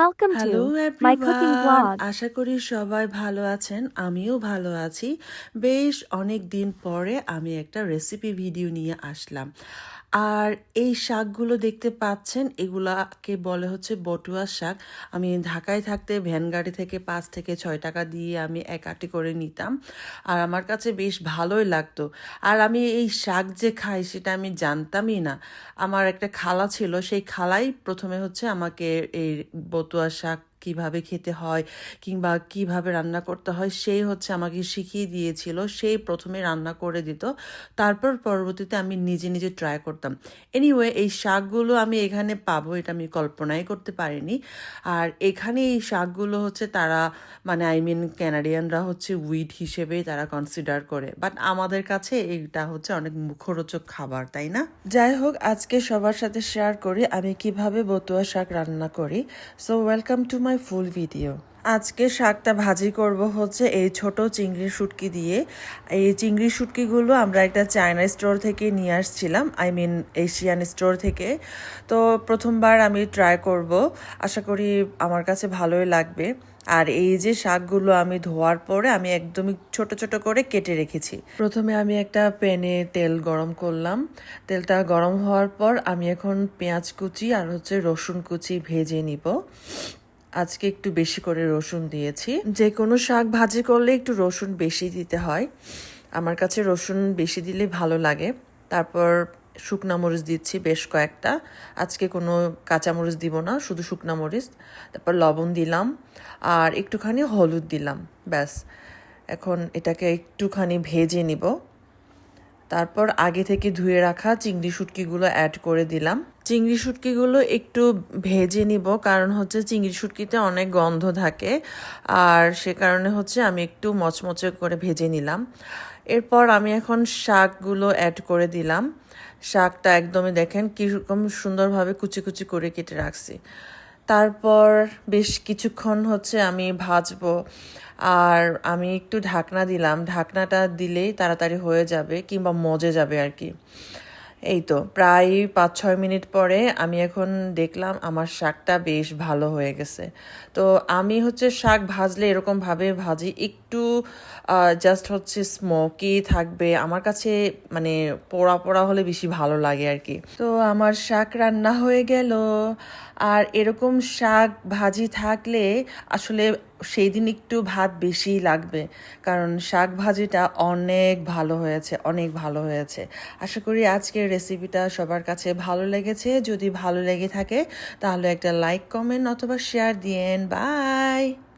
Welcome hello to my cooking. আশা করি সবাই ভালো আছেন আমিও ভালো আছি। বেশ অনেক দিন পরে আমি একটা রেসিপি ভিডিও নিয়ে আসলাম। আর এই শাকগুলো দেখতে পাচ্ছেন এগুলাকে বলে হচ্ছে বটুয়া শাক। আমি ঢাকায় থাকতে ভ্যান গাড়ি থেকে পাঁচ থেকে ছয় টাকা দিয়ে আমি এক আটি করে নিতাম। আর আমার কাছে বেশ ভালোই লাগতো। আর আমি এই শাক যে খাই সেটা আমি জানতামই না। আমার একটা খালা ছিল সেই খালাই প্রথমে হচ্ছে আমাকে এই বতুয়া শাক কীভাবে খেতে হয় কিংবা কীভাবে রান্না করতে হয়, সেই হচ্ছে আমাকে শিখিয়ে দিয়েছিল। সেই প্রথমে রান্না করে দিত। তারপর পরবর্তীতে আমি নিজে নিজে ট্রাই করতাম। এনিওয়ে এই শাকগুলো আমি এখানে পাবো, এটা আমি কল্পনাই করতে পারিনি। আর এখানে এই শাকগুলো হচ্ছে তারা মানে আই মিন ক্যানাডিয়ানরা হচ্ছে উইড হিসেবে তারা কনসিডার করে। বাট আমাদের কাছে এইটা হচ্ছে অনেক মুখরোচক খাবার, তাই না? যাই হোক, আজকে সবার সাথে শেয়ার করি আমি কীভাবে বতুয়া শাক রান্না করি। So welcome to my full video. আজকে শাকটা ভাজি করব হচ্ছে এই ছোট চিংড়ি শুটকি দিয়ে। এই চিংড়ি শুটকিগুলো আমরা একটা চায়না স্টোর থেকে নিয়ে আসছিলাম, আই মিন এশিয়ান স্টোর থেকে। তো প্রথমবার আমি ট্রাই করব, আশা করি আমার কাছে ভালোই লাগবে। আর এই যে শাকগুলো আমি ধোয়ার পরে আমি একদমই ছোট ছোট করে কেটে রেখেছি। প্রথমে আমি একটা প্যানে তেল গরম করলাম। তেলটা গরম হওয়ার পর আমি এখন পেঁয়াজ কুচি আর হচ্ছে রসুন কুচি ভেজে নিব। আজকে একটু বেশি করে রসুন দিয়েছি। যে কোনো শাক ভাজি করলে একটু রসুন বেশি দিতে হয়। আমার কাছে রসুন বেশি দিলে ভালো লাগে। তারপর শুকনা মরিচ দিচ্ছি বেশ কয়েকটা। আজকে কোনো কাঁচামরিচ দিব না, শুধু শুকনা মরিচ। তারপর লবণ দিলাম আর একটুখানি হলুদ দিলাম, ব্যাস। এখন এটাকে একটুখানি ভেজে নিব। তারপর আগে থেকে ধুয়ে রাখা চিংড়ি শুটকিগুলো অ্যাড করে দিলাম। চিংড়ি শুটকিগুলো একটু ভেজে নিব, কারণ হচ্ছে চিংড়ি শুটকিতে অনেক গন্ধ থাকে। আর সে কারণে হচ্ছে আমি একটু মচমচে করে ভেজে নিলাম। এরপর আমি এখন শাকগুলো অ্যাড করে দিলাম। শাকটা একদমই দেখেন কীরকম সুন্দরভাবে কুচি কুচি করে কেটে রাখছি। তারপর বেশ কিছুক্ষণ হচ্ছে আমি ভাজবো। আর আমি একটু ঢাকনা দিলাম। ঢাকনাটা দিলেই তাড়াতাড়ি হয়ে যাবে কিংবা মজে যাবে আর কি। এই তো প্রায় পাঁচ ছয় মিনিট পরে আমি এখন দেখলাম আমার শাকটা বেশ ভালো হয়ে গেছে। তো আমি হচ্ছে শাক ভাজলে এরকমভাবে ভাজি, একটু জাস্ট হচ্ছে স্মোকি থাকবে। আমার কাছে মানে পোড়া পোড়া হলে বেশি ভালো লাগে আর কি। তো আমার শাক রান্না হয়ে গেল। আর এরকম শাক ভাজি থাকলে আসলে সেই দিন একটু ভাত বেশিই লাগবে। কারণ শাক ভাজিটা অনেক ভালো হয়েছে, অনেক ভালো হয়েছে। আশা করি আজকের রেসিপিটা সবার কাছে ভালো লেগেছে। যদি ভালো লেগে থাকে, তাহলে একটা লাইক কমেন্ট অথবা শেয়ার দিয়েন। বাই